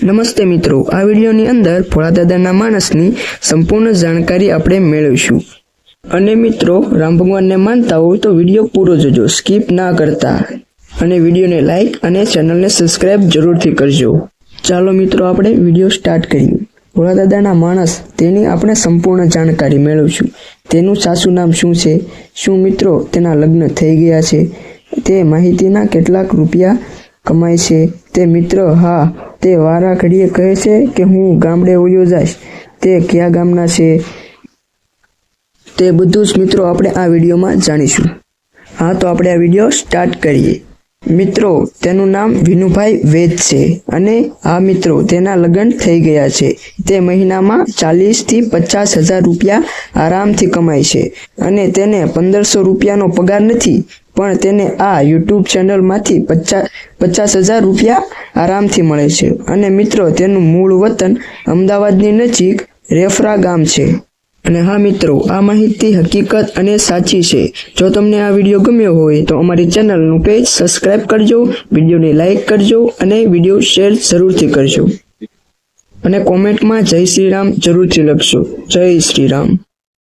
નમસ્તે મિત્રો, આ વિડીયોની અંદર ભોળાદાદાના માણસની સંપૂર્ણ જાણકારી આપણે મેળવીશું. અને મિત્રો, રામ ભગવાનને માનતા હોય તો વીડિયો પૂરો જોજો, સ્કીપ ના કરતા. અને વિડીયોને લાઇક અને ચેનલને સબસ્ક્રાઇબ જરૂરથી કરજો. ચાલો મિત્રો, આપણે વીડિયો સ્ટાર્ટ કરીએ. ભોળાદાદાના માણસ, તેની આપણે સંપૂર્ણ જાણકારી મેળવીશું. તેનું સાચું નામ શું છે? શું મિત્રો, તેના લગ્ન થઈ ગયા છે? તે માહિતીના કેટલાક રૂપિયા કમાય છે? તે મિત્ર, હા તે વારા ઘડીએ કહે છે કે હું ગામડે ઉયો જઈશ. તે કયા ગામના છે? તે બધું જ મિત્રો આપણે આ વિડીયોમાં જાણીશું. હા, તો આપણે આ વીડિયો સ્ટાર્ટ કરીએ. મિત્રો, તેનું નામ વિનુભાઈ વેદ છે અને આ મિત્રો તેના લગ્ન થઈ ગયા છે. તે મહિનામાં ચાલીસથી પચાસ હજાર રૂપિયા આરામથી કમાય છે અને તેને પંદરસો રૂપિયાનો પગાર નથી, પણ તેને આ યુટ્યુબ ચેનલમાંથી પચાસ પચાસ હજાર રૂપિયા આરામથી મળે છે. અને મિત્રો, તેનું મૂળ વતન અમદાવાદની નજીક રેફરા ગામ છે. અને હા મિત્રો, આ માહિતી હકીકત અને સાચી છે. જો તમને આ વીડિયો ગમ્યો હોય, તો અમારી ચેનલનું પેજ સબસ્ક્રાઇબ કરજો, વિડીયોને લાઇક કરજો અને વીડિયો શેર જરૂરથી કરજો. અને કોમેન્ટમાં જય શ્રી રામ જરૂરથી લખશો જય શ્રી રામ.